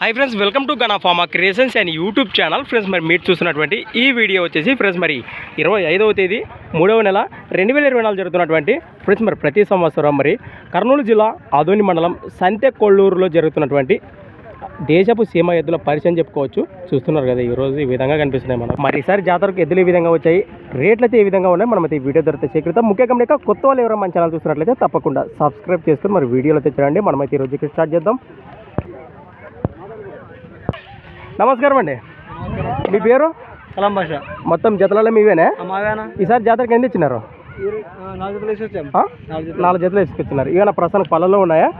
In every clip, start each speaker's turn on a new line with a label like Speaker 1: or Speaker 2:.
Speaker 1: Hi friends welcome to Gana pharma creations and YouTube channel friends మరి మీరు చూస్తున్నటువంటి ఈ వీడియో వచ్చేసి ఫ్రెండ్స్ మరి ఇరవై ఐదవ తేదీ మూడవ నెల రెండు వేల ఇరవై నాలుగు జరుగుతున్నటువంటి ఫ్రెండ్స్ మరి ప్రతి సంవత్సరం మరి కర్నూలు జిల్లా ఆదోని మండలం సంతె కొల్లూరులో జరుగుతున్నటువంటి దేశపు సీమ ఎద్దుల పరిచయం చెప్పుకోవచ్చు. చూస్తున్నారు కదా ఈరోజు ఈ విధంగా కనిపిస్తున్నాయి మనం మరి ఈసారి జాతరకు ఎద్దులు ఈ విధంగా వచ్చాయి రేట్లు అయితే ఈ విధంగా ఉన్నాయి మనం అయితే ఈ వీడియో దొరికితే చేకృతం ముఖ్యంగా లేక కొత్త వాళ్ళు ఎవరైనా మన ఛానల్ చూస్తున్నట్లయితే తప్పకుండా సబ్స్క్రైబ్ చేసుకుని మరి వీడియోలో అయితే చూడండి. మనమైతే ఈ రోజుకి స్టార్ట్ చేద్దాం. నమస్కారం అండి. మీ పేరు?
Speaker 2: కలం భాష.
Speaker 1: మొత్తం జతలలో మీవేనా? ఈసారి జాతరకి ఎన్ని ఇచ్చినారు?
Speaker 2: నాలుగు జతలు
Speaker 1: వేసుకొచ్చినారు. ఇక ప్రస్తుతానికి పళ్ళలో ఉన్నాయా?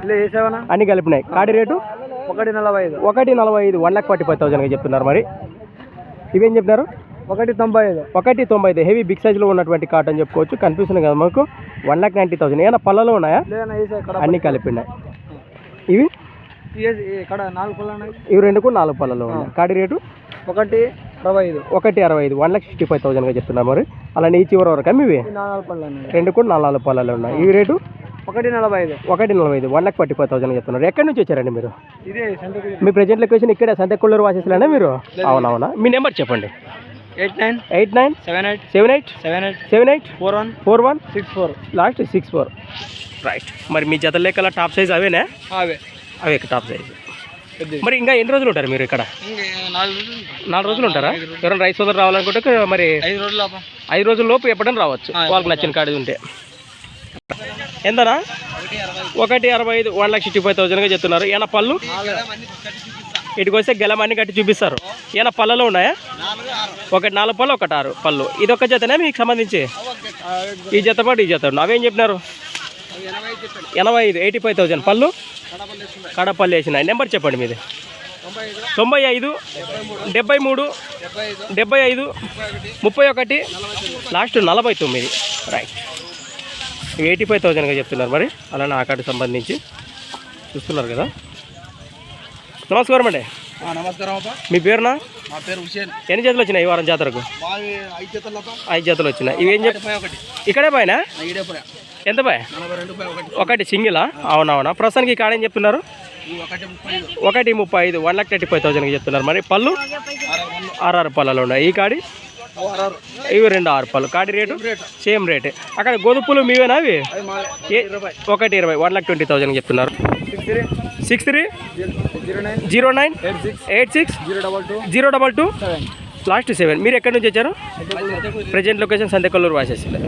Speaker 1: అన్ని కలిపినాయి. కాడి రేటు?
Speaker 2: ఒకటి నలభై ఐదు.
Speaker 1: ఒకటి నలభై ఐదు. వన్ లాక్ ఫార్టీ ఫైవ్ థౌసండ్గా చెప్తున్నారు మరి. ఇవేం చెప్పినారు?
Speaker 2: ఒకటి తొంభై ఐదు.
Speaker 1: ఒకటి తొంభై ఐదు. హెవీ బిగ్ సైజ్లో ఉన్నటువంటి కాటన్ చెప్పుకోవచ్చు. కనిపిస్తుంది కదా మాకు. One lakh ninety thousand. ఏమైనా పళ్ళలో ఉన్నాయా? అన్ని కలిపినాయి. ఇవి?
Speaker 2: ఇక్కడ నాలుగు పళ్ళు ఉన్నాయి.
Speaker 1: ఇవి రెండు కూడా నాలుగు పళ్ళలో ఉన్నాయి. కాడి రేటు?
Speaker 2: ఒకటి అరవై ఐదు.
Speaker 1: ఒకటి అరవై ఐదు. వన్ లాక్ సిక్స్టీ ఫైవ్ థౌసండ్గా చెప్తున్నారు మరి. అలానే ఈ చివరి వరకు ఇవి
Speaker 2: నాలుగు పళ్ళు
Speaker 1: రెండు కూడా నాలుగు పళ్ళలో ఉన్నాయి. ఈ రేటు?
Speaker 2: ఒకటి నలభై ఐదు.
Speaker 1: ఒకటి నలభై ఐదు. One lakh forty five thousand చెప్తున్నారు. ఎక్కడి నుంచి వచ్చారండి మీరు?
Speaker 2: ఇదే
Speaker 1: మీ ప్రజెంట్ లొకేషన్ ఇక్కడే సంతకొల్లూరు వాసేసిలేనా మీరు? అవునవునా. మీ నెంబర్ చెప్పండి.
Speaker 2: Eight nine
Speaker 1: eight nine
Speaker 2: seven eight
Speaker 1: seven eight
Speaker 2: seven eight
Speaker 1: seven eight
Speaker 2: four one
Speaker 1: four one
Speaker 2: six four.
Speaker 1: Last six four. Right. మరి మీ జత లెక్కల టాప్ సైజ్ అవేనా?
Speaker 2: అవే.
Speaker 1: అవే టాప్ సైజ్. మరి ఇంకా ఎన్ని రోజులు ఉంటారు మీరు ఇక్కడ?
Speaker 2: ఇంక నాలుగు రోజులు
Speaker 1: ఉంటారా. ఎవరైనా రైస్ సోదరు రావాలనుకుంటే మరి
Speaker 2: ఐదు రోజులు లోప.
Speaker 1: ఎప్పుడైనా రావచ్చు. వాళ్ళకి నచ్చిన కాడి ఉంటే. ఎంతనా? ఒకటి అరవై ఐదు వన్ లాక్ సిక్స్టీ ఫైవ్ థౌసండ్గా చెప్తున్నారు. ఏమైనా పళ్ళు? ఇటుకు వస్తే కట్టి చూపిస్తారు. ఏమైనా పళ్ళలో ఉన్నాయా? ఒకటి నాలుగు పళ్ళు ఒకటి ఆరు పళ్ళు. ఇది ఒక జతనే మీకు సంబంధించి? ఈ జత పాటు ఈ జత అవేం చెప్పినారు? ఎనభై ఐదు ఎయిటీ ఫైవ్ థౌసండ్ పళ్ళు? కడపల్లి వేసిన నెంబర్ చెప్పండి మీది. తొంభై ఐదు డెబ్బై మూడు డెబ్బై ఐదు ముప్పై ఒకటి లాస్ట్ నలభై తొమ్మిది. రైట్ ఎయిటీ ఫైవ్ థౌజండ్గా చెప్తున్నారు మరి. అలానే ఆ కార్డు సంబంధించి చూస్తున్నారు కదా. నమస్కారం అండి.
Speaker 2: నమస్కారం
Speaker 1: మీ పేరునా?
Speaker 2: నా పేరు హుసేన్.
Speaker 1: ఎన్ని జతలు వచ్చినాయి ఈ వారం జాతరకు?
Speaker 2: ఐదు జతలు
Speaker 1: వచ్చినాయి. ఇవేం చెప్
Speaker 2: ముప్పై ఒకటి.
Speaker 1: ఇక్కడే బాయ్నా
Speaker 2: ఈడే పోయా
Speaker 1: ఎంత బాయ్?
Speaker 2: ఒకటి
Speaker 1: సింగిలా? అవునవునా. ప్రస్తుతానికి కాడ ఏం
Speaker 2: చెప్తున్నారు? ఒకటి ముప్పై ఐదు
Speaker 1: వన్ లాక్ థర్టీ ఫైవ్ థౌసండ్కి చెప్తున్నారు. మరి పళ్ళు? ఆర్ఆర్ పళ్ళలో ఉన్నాయి. ఈ కాడి? ఇవి రెండు ఆరు పళ్ళు. కాడి రేటు? సేమ్ రేటే. అక్కడ గోధుమలు మీవేనా అవి? ఒకటి ఇరవై వన్ లాక్ ట్వంటీ థౌసండ్ చెప్తున్నారు.
Speaker 2: Six three?
Speaker 1: Six three
Speaker 2: zero nine? Eight
Speaker 1: six? Zero double
Speaker 2: two?
Speaker 1: Last seven. మీరు ఎక్కడి నుంచి వచ్చారు? ప్రజెంట్ లొకేషన్ సంతకొల్లూరు వాసేసింది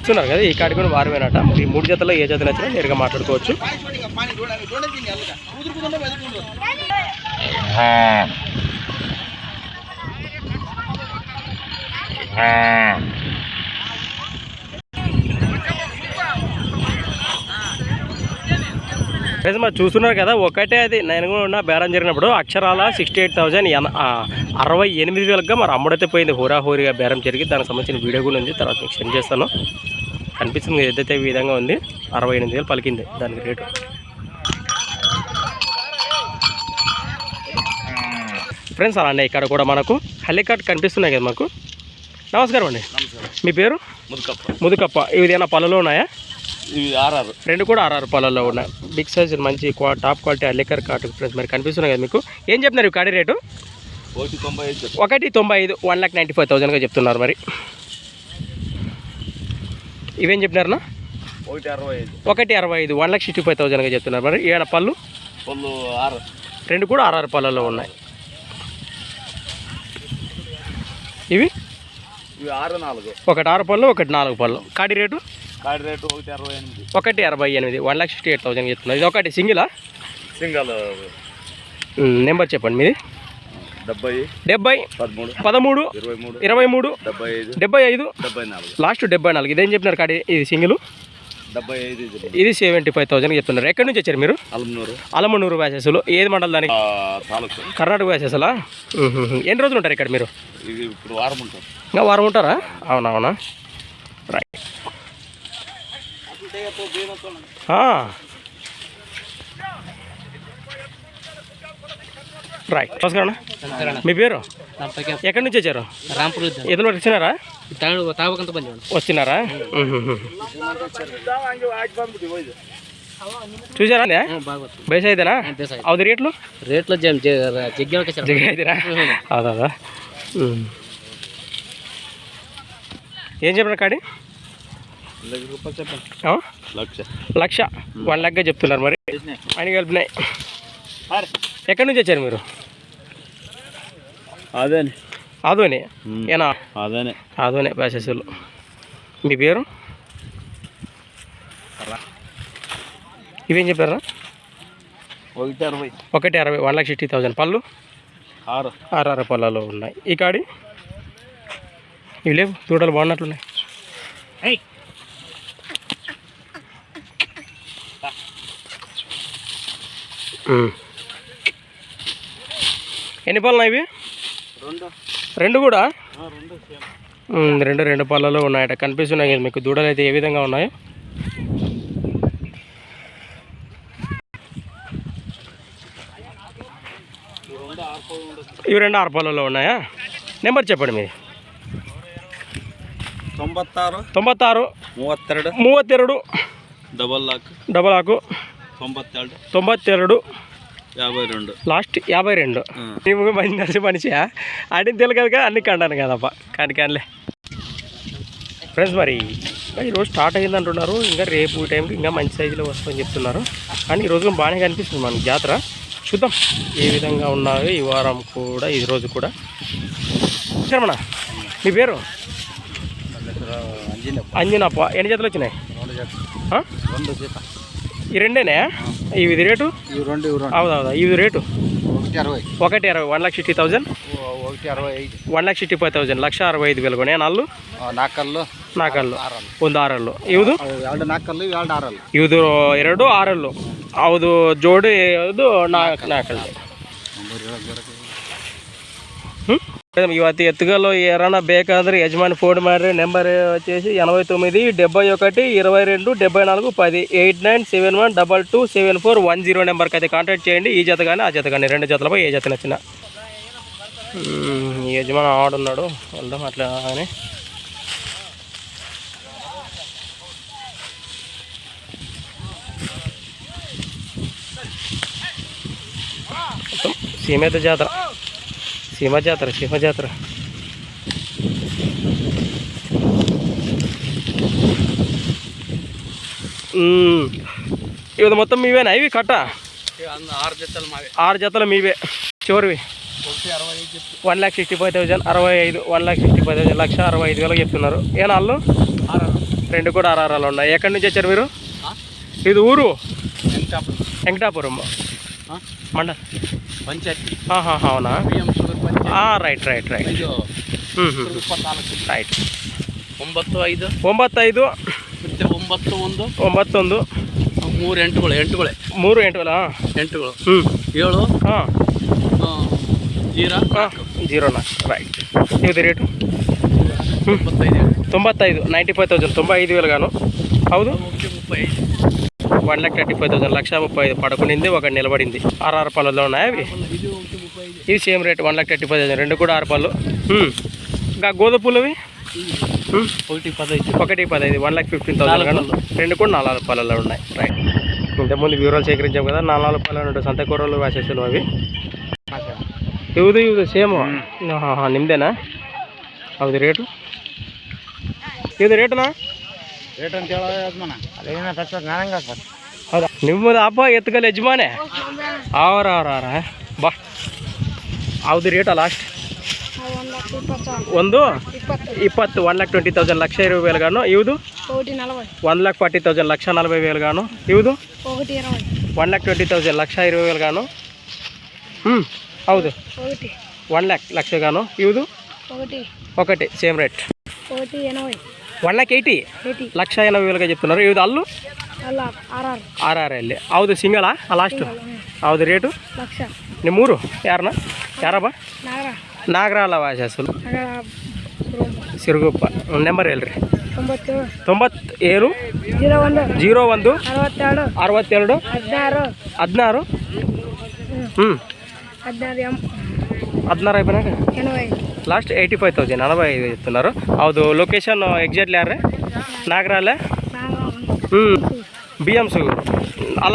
Speaker 1: చూస్తున్నారు కదా ఈ కాడి కూడా వారమేనట ఈ మూడు జతలో ఏ జత నచ్చినా నేరుగా మాట్లాడుకోవచ్చు. ఫ్రెండ్స్ మరి చూస్తున్నారు కదా ఒకటే అది. నేను కూడా ఉన్న బేరం జరిగినప్పుడు అక్షరాల సిక్స్టీ ఎయిట్ థౌజండ్ అరవై ఎనిమిది వేలుగా మరి అమ్ముడైతే పోయింది. హోరా హోరీగా బేరం జరిగి దానికి సంబంధించిన వీడియో కూడా ఉంది. తర్వాత మీకు సెండ్ చేస్తాను. కనిపిస్తుంది ఏదైతే ఈ విధంగా ఉంది. అరవై ఎనిమిది వేలు పలికింది దానికి రేటు. ఫ్రెండ్స్ అలానే ఇక్కడ కూడా మనకు హెలికాప్టర్ కనిపిస్తున్నాయి కదా మాకు. నమస్కారం అండి. మీ పేరు?
Speaker 2: ముదుకప్ప.
Speaker 1: ముదుకప్ప. ఇవి ఏదైనా పళ్ళలో ఉన్నాయా?
Speaker 2: ఇవి ఆర్ఆర్.
Speaker 1: రెండు కూడా ఆర్ఆర్ పాలల్లో ఉన్నాయి. బిగ్ సైజ్ మంచి టాప్ క్వాలిటీ అల్లెకర్ కాటు ఫ్రెండ్స్ మరి కనిపిస్తున్నాయి కదా మీకు? ఏం చెప్తున్నారు ఈ కాడి రేటు?
Speaker 2: ఒకటి తొంభై ఐదు
Speaker 1: ఒకటి తొంభై ఐదు వన్ లాక్ నైంటీ ఫైవ్ థౌసండ్గా చెప్తున్నారు మరి. ఇవేం చెప్పినారనా
Speaker 2: ఒకటి అరవై ఐదు.
Speaker 1: ఒకటి అరవై ఐదు వన్ లాక్ సిక్స్టీ ఫైవ్ థౌసండ్గా చెప్తున్నారు మరి. ఏడ పళ్ళు?
Speaker 2: పళ్ళు ఆరు
Speaker 1: రెండు కూడా ఆర్ఆర్ పాలల్లో ఉన్నాయి. ఇవి?
Speaker 2: ఇవి ఆరు నాలుగు.
Speaker 1: ఒకటి ఆరు పళ్ళు ఒకటి నాలుగు పళ్ళు. కాడి రేటు?
Speaker 2: కాడి రేటు ఒకటి అరవై ఎనిమిది.
Speaker 1: ఒకటి అరవై ఎనిమిది one lakh sixty eight thousand చెప్తున్నారు. ఇది ఒకటి సింగిలా?
Speaker 2: సింగల్
Speaker 1: నెంబర్ చెప్పండి మీది.
Speaker 2: డెబ్బై
Speaker 1: డెబ్బై
Speaker 2: పదమూడు
Speaker 1: పదమూడు
Speaker 2: ఇరవై మూడు
Speaker 1: ఇరవై మూడు
Speaker 2: డెబ్బై ఐదు
Speaker 1: డెబ్బై ఐదు
Speaker 2: డెబ్బై నాలుగు.
Speaker 1: లాస్ట్ డెబ్బై నాలుగు. ఇదేం చెప్పినారు కాడి? ఇది సింగిల్?
Speaker 2: డెబ్బై ఐదు ఇది
Speaker 1: సెవెంటీ ఫైవ్ థౌసండ్ చెప్తున్నారు. ఎక్కడి నుంచి వచ్చారు మీరు?
Speaker 2: అలమనూరు.
Speaker 1: అలమనూరు వ్యాసెస్లో ఏది మండలం దానికి? కర్ణాటక వ్యాసెస్లా ఎన్ని రోజులు ఉంటారు ఇక్కడ మీరు?
Speaker 2: ఇది ఇప్పుడు వారం ఉంటుంది
Speaker 1: ఇంకా వారం ఉంటారా? అవునవునా రైట్ రైట్ నమస్కారం. మీ పేరు? ఎక్కడి నుంచి వచ్చారు?
Speaker 2: రాంపూర్
Speaker 1: ఎదురు వచ్చినారా?
Speaker 2: తాగకంత పని
Speaker 1: వచ్చినారా? చూసారా బేస్ అయితేనా అవుది రేట్లు?
Speaker 3: రేట్లో
Speaker 1: అవుదా ఏం చెప్పిన కాడి?
Speaker 2: లక్ష.
Speaker 1: వన్ లెక్క చెప్తున్నారు మరి. అని కలిపినాయి. ఎక్కడి నుంచి వచ్చారు మీరు?
Speaker 2: అదేని.
Speaker 1: ఆదోని? ఏనా?
Speaker 2: అదేనే.
Speaker 1: ఆదోనే ప్యాసెస్లు మీ పేరు? ఇవేం చెప్పారా?
Speaker 2: ఒకటి అరవై.
Speaker 1: ఒకటి అరవై వన్ లాక్ సిక్స్టీ థౌజండ్ పళ్ళు?
Speaker 2: ఆరు.
Speaker 1: ఆరు పళ్ళలో ఉన్నాయి. ఈ కాడి? ఇవి లేవు. దూడలు బాగున్నట్లున్నాయి. ఎన్ని పళ్ళు ఇవి?
Speaker 2: రెండు.
Speaker 1: కూడా?
Speaker 2: రెండు
Speaker 1: రెండు పళ్ళలో ఉన్నాయట. కనిపిస్తున్నాయి కదా మీకు. దూడలు అయితే ఏ విధంగా ఉన్నాయి? ఇవి రెండు ఆరు పళ్ళలో ఉన్నాయా? నెంబర్ చెప్పండి మీది
Speaker 2: తొంభత్తారు.
Speaker 1: తొంభత్తారు.
Speaker 2: మూవత్తెరడు.
Speaker 1: మూవత్తెరడు.
Speaker 2: డబల్ ఆకు
Speaker 1: డబల్ ఆకు.
Speaker 2: ತೊಂಬತ್ತೆರಡು
Speaker 1: తొంభత్తెరడు
Speaker 2: యాభై రెండు
Speaker 1: లాస్ట్ యాభై రెండు నీవు మంచి నడిచి మనిషియా ఆడిని తెలియదు కదా అన్ని కండాను కదప్ప కానీ కానిలే ఫ్రెండ్స్ మరి ఈరోజు స్టార్ట్ అయింది అంటున్నారు ఇంకా రేపు ఈ టైంకి ఇంకా మంచి సైజులో వస్తుందని చెప్తున్నారు కానీ ఈరోజు బాగానే కనిపిస్తుంది మనకి జాతర చూద్దాం ఏ విధంగా ఉన్నాయో ఈ వారం కూడా ఈ రోజు కూడా శర్మణ మీ పేరు అంజనప్ప ఎన్ని జతలు వచ్చినాయి ఆ?
Speaker 2: రెండు జీత
Speaker 1: ఈ రెండేనే ఇవి ఇది రేటు
Speaker 2: ఇవి రెండు ఇవి రెండు
Speaker 1: అవుదా ఇది రేటు
Speaker 2: ఒకటి అరవై
Speaker 1: ఒకటి అరవై వన్ లాక్ సిక్స్టీ థౌజండ్
Speaker 2: ఒకటి అరవై ఐదు
Speaker 1: one lakh sixty five thousand lakh ಅರವೈದು Velu ಕೊನೆ ನಲ್ಲು
Speaker 2: ನಾಲ್ಕಲ್ಲು
Speaker 1: ನಾಲ್ಕಲ್ಲು ಒಂದು ಆರಲ್ಲು ಇವುದು
Speaker 2: ಎರಡು ನಾಲ್ಕಲ್ಲು ಇವು ಎರಡು ಆರಲ್ಲು
Speaker 1: ಇವುದು ಎರಡು ಆರಲ್ಲು ಹೌದು ಜೋಡಿ ಅದು ನಾಲ್ಕು ನಾಲ್ಕಲ್ಲು ಹ್ಞೂ ಇವತ್ತು ఎత్తుగల్లో ఏమైనా ಬೇಕಾದ್ರೆ యజమాని ఫోన్ ಮಾಡಿ నెంబర్ వచ్చేసి ఎనభై తొమ్మిది డెబ్బై ఒకటి ఇరవై రెండు డెబ్బై నాలుగు పది eight nine seven one double two seven four one zero నెంబర్కి అయితే కాంటాక్ట్ చేయండి ఈ జత కానీ ఆ జత కానీ రెండు జతలపై ఏ జత నచ్చిన మ్మ్, ఈ యజమాని ఆడున్నాడు వెళ్దాం అట్లా అని మొత్తం సీమేత జాతర సీమ జాతర సీమ జాతర మ్మ్. ఇవి మొత్తం మీవేనా? ఇవి కట్ట?
Speaker 3: ఆరు జతలు మావే.
Speaker 1: ఆరు జతలు మీవే. చివరివి. One lakh sixty five thousand అరవై ఐదు one lakh sixty five thousand లక్ష అరవై ఐదు వేలకు చెప్తున్నారు. ఏ నాళ్ళు రెండు కూడా ఆర్ఆర్ఆలు ఉన్నాయి. ఎక్కడి నుంచి వచ్చారు మీరు? ఇది ఊరు?
Speaker 3: వెంకటాపురం.
Speaker 1: వెంకటాపురం. మండ
Speaker 3: పంచాయతీ.
Speaker 1: అవునా?
Speaker 3: బియ్యం షుగర్ పంచాయతీ
Speaker 1: ಆ, ರೈಟ್ ರೈಟ್ ರೈಟ್
Speaker 3: ಇದು
Speaker 1: ಹ್ಞೂ ಹ್ಞೂ
Speaker 3: ಇಪ್ಪತ್ನಾಲ್ಕು
Speaker 1: ರೈಟ್
Speaker 3: ಒಂಬತ್ತು ಐದು
Speaker 1: ಒಂಬತ್ತೈದು
Speaker 3: ಮತ್ತೆ ಒಂಬತ್ತು ಒಂದು
Speaker 1: ಒಂಬತ್ತೊಂದು
Speaker 3: ಮೂರು ಎಂಟುಗಳು ಎಂಟುಗಳೇ
Speaker 1: ಮೂರು ಎಂಟುವಲ್ಲ
Speaker 3: ಎಂಟುಗಳು
Speaker 1: ಹ್ಞೂ
Speaker 3: ಏಳು
Speaker 1: ಹಾಂ
Speaker 3: ಆ, ಜೀರಾ
Speaker 1: ಹಾಂ ಜೀರೋ ನಾಲ್ಕು ರೈಟ್ ಇದು ರೇಟು
Speaker 3: ಇಪ್ಪತ್ತೈದು
Speaker 1: తొంభత్తైదు నైంటీ ఫైవ్ థౌసండ్ తొంభై ఐదు వేలు గాను అవును
Speaker 3: ఒకటి ముప్పై ఐదు
Speaker 1: one lakh thirty five thousand లక్ష ముప్పై ఐదు పడకుండింది ఒకటి నిలబడింది ఆర్ఆర్ పళ్ళలో ఉన్నాయి అవి
Speaker 3: ఇది
Speaker 1: same rate one lakh thirty five thousand. రెండు కూడా ఆరు పళ్ళు. ఇంకా గోధ పూలవి?
Speaker 3: ఒకటి పదహైదు.
Speaker 1: ఒకటి పదహైదు. వన్ లాక్ ఫిఫ్టీన్ థౌసండ్ రెండు కూడా నాలుగు పళ్ళలో ఉన్నాయి. రైట్ ఇంతకుముందు వివరాలు సేకరించాం కదా నాలుగు పళ్ళు ఉంటాయి సంతకూరలు వేసేసాను అవి. ఇవి ఇవుది సేమ్. నిమ్దేనా? అది రేటు? ఇది రేటునా?
Speaker 2: రేట్ ಅಂತ ಹೇಳೋದು ಅದೇನ
Speaker 1: ನಿಮ್ಮ ಅಪ್ಪ ಎತ್ಕಲ್ ಯಜಮಾನೆ ಹೌದು ರೇಟಾ ಲಾಸ್ಟ್ ಒಂದು ఇప్పత్తు వన్ లాక్ ట్వంటీ థౌసండ్ లక్ష ఇరవై వేలు గాను ఇవుదు
Speaker 4: ఒకటి నలభై
Speaker 1: వన్ లాక్ ఫార్టీ థౌసండ్ లక్ష నలభై వేలు గాను ఇవుదు
Speaker 4: ఒకటి ఇరవై
Speaker 1: వన్ లాక్ ట్వంటీ థౌసండ్ లక్ష ఇరవై వేలు గాను హ్మ్, ಹೌದು
Speaker 4: ఒకటి
Speaker 1: వన్ ల్యాక్ లక్ష గాను ఇవుదు
Speaker 4: ఒకటి
Speaker 1: ఒకటి సేమ్ రేట్
Speaker 4: ఒకటి ఎనభై
Speaker 1: వన్ ల్యాక్ ఎయిటీ
Speaker 4: ఎయిటీ
Speaker 1: లక్ష ఎనభై వేలుగా చెప్తున్నారు ఇవి అల్లు
Speaker 4: అలా ఆర్ఆర్
Speaker 1: ಆರಾರಲ್ಲಿ ಹೌದು ಸಿಂಗಲಾ ಲಾಸ್ಟು ಹೌದು ರೇಟು
Speaker 4: లక్ష
Speaker 1: ನಿಮ್ಮೂರು
Speaker 4: ಯಾರಪ್ಪ?
Speaker 1: ನಾಗರಾಲ ವಾಸ
Speaker 4: ಸುಲ್.
Speaker 1: ಸಿರುಗುಪ್ಪ. ನಂಬರ್ ಹೇಳ್ರಿ.
Speaker 4: ತೊಂಬತ್ತು ಏಳು
Speaker 1: ಜೀರೋ ಒಂದು. ಅರವತ್ತೆರಡು.
Speaker 4: ಹದಿನಾರು.
Speaker 1: ಹ್ಞೂ
Speaker 4: ಹದಿನಾರು
Speaker 1: ಐಬನಾಗ ಲಾಸ್ಟ್ ಏಯ್ಟಿ ಫೈವ್ ತೌಸಂಡ್ ನಲವೈದು ಇತ್ತು ಹೌದು ಲೊಕೇಶನ್ ಎಕ್ಸಾಕ್ಟ್ಲಿ ಯಾರು
Speaker 4: ನಾಗರಾಲ
Speaker 1: ಹ್ಞೂ ಬಿ ಎಂ ಸುಗು.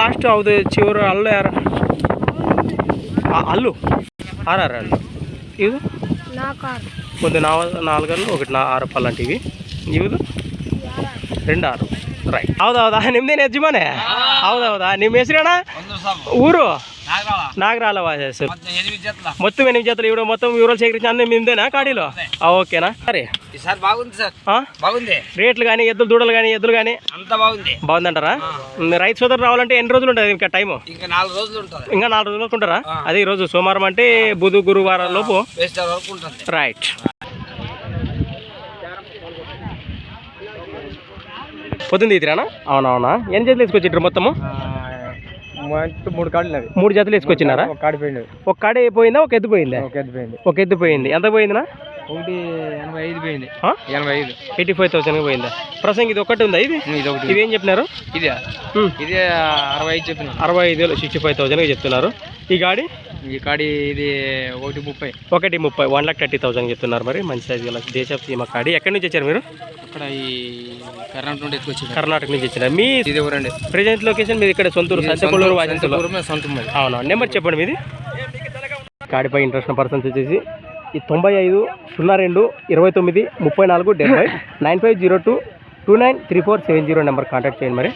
Speaker 1: ಲಾಸ್ಟ್ ಹೌದು ಚಿವರು ಅಲ್ಲೂ ಯಾರು? ಅಲ್ಲೂ. ఆరు అల్లు ఇది
Speaker 4: నాలుగు ఆరు
Speaker 1: ಒಂದು ನಾವ ನಾಲ್ಕು ಅಲ್ಲು ఒకటి ನಾ ಆರು ಪಲ್ ಅಂತೀವಿ ಇವುದು రెండు ಆರು ರೈಟ್ ಹೌದೌದಾ ನಿಮ್ದೇನು ಯಜಮಾನೆ ಹೌದೌದಾ ನಿಮ್ಮ ಹೆಸರೇನ ఊరు నాగరాల వాసేస్తారు మొత్తం ఎనిమిది జతలు? ఇవ్వడం మొత్తం వివరాలు సేకరించి అన్నీ మీదేనా? కాడీలో? ఓకేనా? సరే.
Speaker 2: ఈసారి బాగుంది సార్? బాగుంది.
Speaker 1: రేట్లు కానీ ఎద్దులు దూడలు కానీ ఎద్దులు కానీ
Speaker 2: అంత బాగుంది.
Speaker 1: బాగుందంటారా? రైతు సోదరు రావాలంటే ఎన్ని రోజులు ఉంటుంది ఇంకా టైము?
Speaker 2: ఇంకా నాలుగు రోజులు ఉంటుంది.
Speaker 1: ఇంకా నాలుగు రోజులకు ఉంటారా? అదే ఈరోజు సోమవారం అంటే బుధ గురువారం లోపు. రైట్ పొద్దున్న తీతిరానా? అవునవునా. ఎన్ని జతలు వేసుకొచ్చిండ్రు మొత్తము?
Speaker 2: మూడు అవి
Speaker 1: మూడు జతలు వేసుకొచ్చినారా?
Speaker 2: ఒక కాడి పోయింది
Speaker 1: ఒక కాడ పోయిందా? ఒక ఎద్దు పోయిందా?
Speaker 2: ఒక ఎద్దు పోయింది.
Speaker 1: ఒక ఎద్దు పోయింది. ఎంత పోయిందినా?
Speaker 2: ఒకటి ఎనభై ఐదు పోయింది? ఎనభై ఐదు.
Speaker 1: ఎయిటీ ఫైవ్ థౌసండ్ పోయిందా? ప్రసంగి ఇది ఒకటి ఉందా ఇది?
Speaker 2: ఇది ఒకటి.
Speaker 1: ఇది ఏం చెప్పినారు?
Speaker 2: ఇదే. ఇది అరవై ఐదు చెప్పిన
Speaker 1: అరవై ఐదు సిక్స్టీ ఫైవ్ థౌసండ్గా చెప్తున్నారు. ఈ గాడి?
Speaker 2: ఈ కాడి ఇది ఒకటి ముప్పై.
Speaker 1: ఒకటి ముప్పై. వన్ లాక్ థర్టీ థౌసండ్ చెప్తున్నారు మరి. మంచి సైజ్ గల దేశ సీమ కాడి ఎక్కడి నుంచి వచ్చారు మీరు?
Speaker 2: అక్కడ ఈ కర్ణాటక నుండి ఎత్తుకొచ్చింది
Speaker 1: కర్ణాటక నుంచి వచ్చినారు. మీ
Speaker 2: ఇది ఎవరండి
Speaker 1: ప్రెజెంట్ లొకేషన్ మీది ఇక్కడ సొంతూరు వాసించులో
Speaker 2: సొంతం మరి.
Speaker 1: అవునా? నెంబర్ చెప్పండి మీది. కాడిపై ఇంట్రెస్ట్ పర్సన్స్ వచ్చేసి ఈ తొంభై ఐదు సున్నా రెండు ఇరవై తొమ్మిది ముప్పై నాలుగు డెబ్బై nine five zero two two nine three four seven zero number contact చేయండి మరి.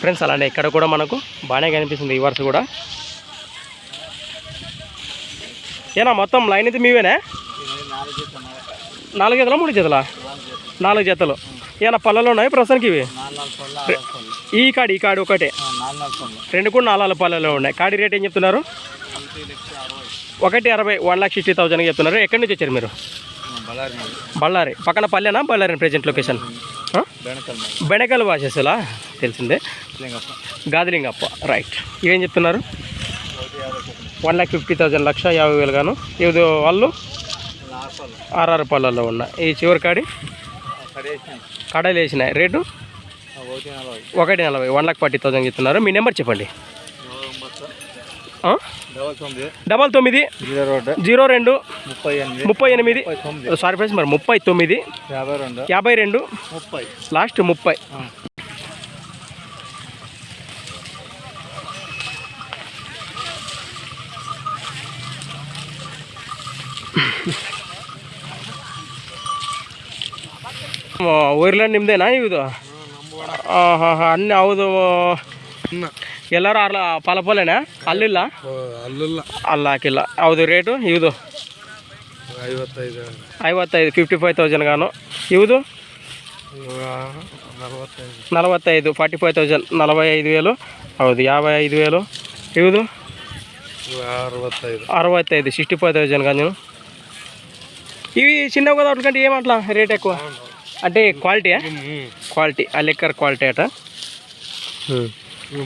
Speaker 1: ఫ్రెండ్స్ అలానే ఇక్కడ కూడా మనకు బాగానే కనిపిస్తుంది ఈ వరుస కూడా. ఏనా మొత్తం లైన్ అయితే మీవేనా? నాలుగు జతలా మూడు జతలా? నాలుగు జతలు. ఏనా పళ్ళలో ఉన్నాయి ప్రస్తుతానికి ఇవి? ఈ కాడి ఈ కాడి ఒకటే. రెండు కూడా నాలుగు పళ్ళలో ఉన్నాయి. కాడి రేట్ ఏం చెప్తున్నారు? ఒకటి అరవై వన్ లాక్ సిక్స్టీ థౌసండ్ చెప్తున్నారు. ఎక్కడి నుంచి వచ్చారు మీరు? బళ్ళారి. పక్కన పల్లెనా? Ballari present location? బెనకల్ వాసేసలా? తెలిసిందే. గాదిలింగప్ప. రైట్ ఇవేం చెప్తున్నారు? వన్ లాక్ ఫిఫ్టీ థౌసండ్ లక్ష యాభై వేలు గాను. ఇది వాళ్ళు ఆర్ఆర్ పళ్ళల్లో ఉన్నాయి. ఈ చివరి కాడి? కడలు వేసినాయి రేటు? ఒకటి నలభై వన్ లాక్ ఫార్టీ థౌసండ్ చెప్తున్నారు మీ నెంబర్ చెప్పండి ఆ? డబల్ తొమ్మిది
Speaker 2: జీరో రోడ్డు
Speaker 1: జీరో రెండు
Speaker 2: ముప్పై ఎనిమిది
Speaker 1: ముప్పై ఎనిమిది సారీ ఫ్రెండ్స్ మరి ముప్పై తొమ్మిది
Speaker 2: యాభై రెండు
Speaker 1: యాభై రెండు
Speaker 2: ముప్పై
Speaker 1: లాస్ట్ ముప్పై ಊರ್ಲ ನಿಮ್ದೇನಾ ಇದು అన్నీ అవుదు.
Speaker 3: ఎల్లారో
Speaker 1: అలా పలపలేనా? అల్లు అల్లాకిల్ల. అవదు
Speaker 3: రేటు
Speaker 1: ఇవ్వదు ఐవత్తైదు. ఫిఫ్టీ ఫైవ్ థౌజండ్ గాను.
Speaker 3: ఇవ్వదు
Speaker 1: నలభత్తైదు ఫార్టీ ఫైవ్ థౌజండ్ నలభై ఐదు వేలు. అవుదు యాభై ఐదు వేలు. ఇవ్వదు అరవై ఐదు సిక్స్టీ ఫైవ్ థౌజండ్ కానీ ఇవి చిన్న గోదావరి కంటే ఏమంటలా రేట్ ఎక్కువ? అంటే క్వాలిటీ క్వాలిటీ ఆ లెక్కర్ క్వాలిటీ అట.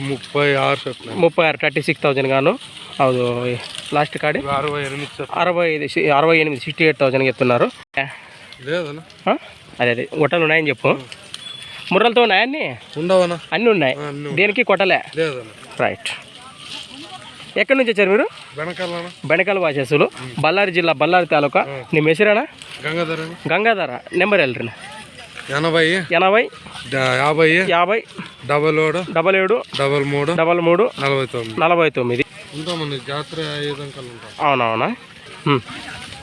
Speaker 3: ముప్పై ఆరు
Speaker 1: ముప్పై ఆరు థర్టీ సిక్స్ థౌజండ్ గాను అవుదు లాస్ట్ కాడి
Speaker 3: అరవై ఎనిమిది
Speaker 1: అరవై ఐదు అరవై ఎనిమిది సిక్స్టీ ఎయిట్ థౌజండ్ చెప్తున్నారు? అదే అదే. గుట్టలు ఉన్నాయని చెప్పు. ముర్రలతో ఉన్నాయా అన్నీ?
Speaker 3: ఉండవనా
Speaker 1: అన్నీ ఉన్నాయి. దేనికి కొట్టలే? రైట్ ఎక్కడి నుంచి వచ్చారు మీరు? బెనకల్ వాసేసులు. బళ్ళారి జిల్లా బళ్ళారి తాలూకా. నీ మెసిరానా
Speaker 3: గంగాధరని
Speaker 1: గంగాధర. నెంబర్ వెళ్ళరు
Speaker 3: ఎనభై
Speaker 1: ఎనభై
Speaker 3: యాభై
Speaker 1: యాభై
Speaker 3: డబల్ ఏడు
Speaker 1: డబల్ ఏడు
Speaker 3: డబల్ మూడు
Speaker 1: డబల్ మూడు
Speaker 3: నలభై తొమ్మిది.
Speaker 1: నలభై తొమ్మిది.
Speaker 3: ఉంటామండి జాతర ఉంటాం
Speaker 1: అవునవునా.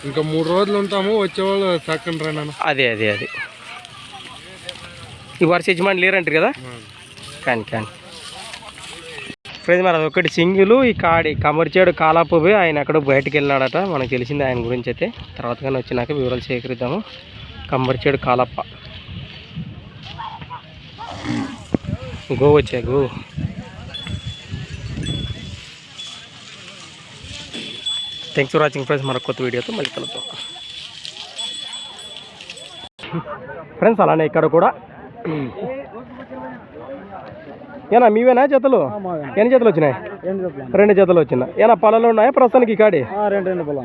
Speaker 3: ఇంకా మూడు రోజులు ఉంటాము వచ్చేవాళ్ళు సెకండ్ రండి
Speaker 1: అదే అదే అది. ఈ వరుస యజమాని లేరంటారు కదా? కానీ కానీ. ఫ్రెండ్స్ మరి అదొకటి సింగిల్ ఈ కాడి కమర్చాడు కాలాపు పోయి ఆయన అక్కడ బయటికి వెళ్ళినాడట మనకు తెలిసింది ఆయన గురించి అయితే. తర్వాత కానీ వచ్చినాక వివరాలు సేకరిద్దాము. కమర్చాడు కాలప్ప. గో వచ్చా గో థ్యాంక్స్ ఫర్ వాచింగ్ ఫ్రెండ్స్ మరొక కొత్త వీడియోతో మళ్ళీ కలుద్దాం. ఫ్రెండ్స్ అలానే ఇక్కడ కూడా. ఏనా మీవేనా జతలు? ఎన్ని జతలు వచ్చినాయి? రెండు జతలు. వచ్చినాయి. ఏనా పొలాలు ఉన్నాయా? ప్రస్తుతానికి కాడి?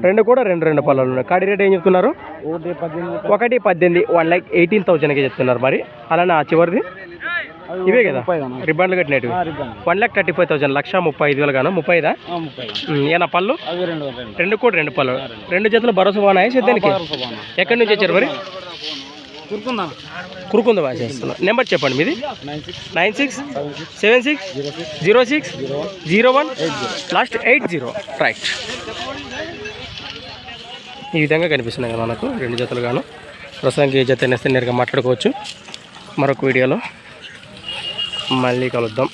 Speaker 2: రెండు
Speaker 1: కూడా రెండు రెండు పొలాలు ఉన్నాయి. కాడి రేట్ ఏం చెప్తున్నారు?
Speaker 2: ఒకటి పద్దెనిమిది.
Speaker 1: ఒకటి పద్దెనిమిది. వన్ ల్యాక్ ఎయిటీన్ థౌసండ్కి చెప్తున్నారు మరి. అలానే ఆ చివరిది? ఇవే కదా? రిబ్బన్లు కట్టినట్టు one lakh thirty five thousand లక్ష ముప్పై ఐదు వేలు గాను ముప్పై. ఐదా ఏనా పళ్ళు?
Speaker 2: రెండు
Speaker 1: కూడా రెండు. పళ్ళు. రెండు. జతలు భరోసా బాగున్నాయి సిద్ధానికి? ఎక్కడి నుంచి వచ్చారు మరి?
Speaker 2: కూరుకుందాం?
Speaker 1: బాగా చేస్తున్నారు నెంబర్ చెప్పండి మీది. Nine six. Seven six. Zero six. Zero one. Last eight zero. Right ఈ విధంగా కనిపిస్తున్నాయి కదా మనకు రెండు జతలు గాను. ఏ జత నేస్తే నేరుగా మాట్లాడుకోవచ్చు. మరొక వీడియోలో మళ్ళీ కలుద్దాం.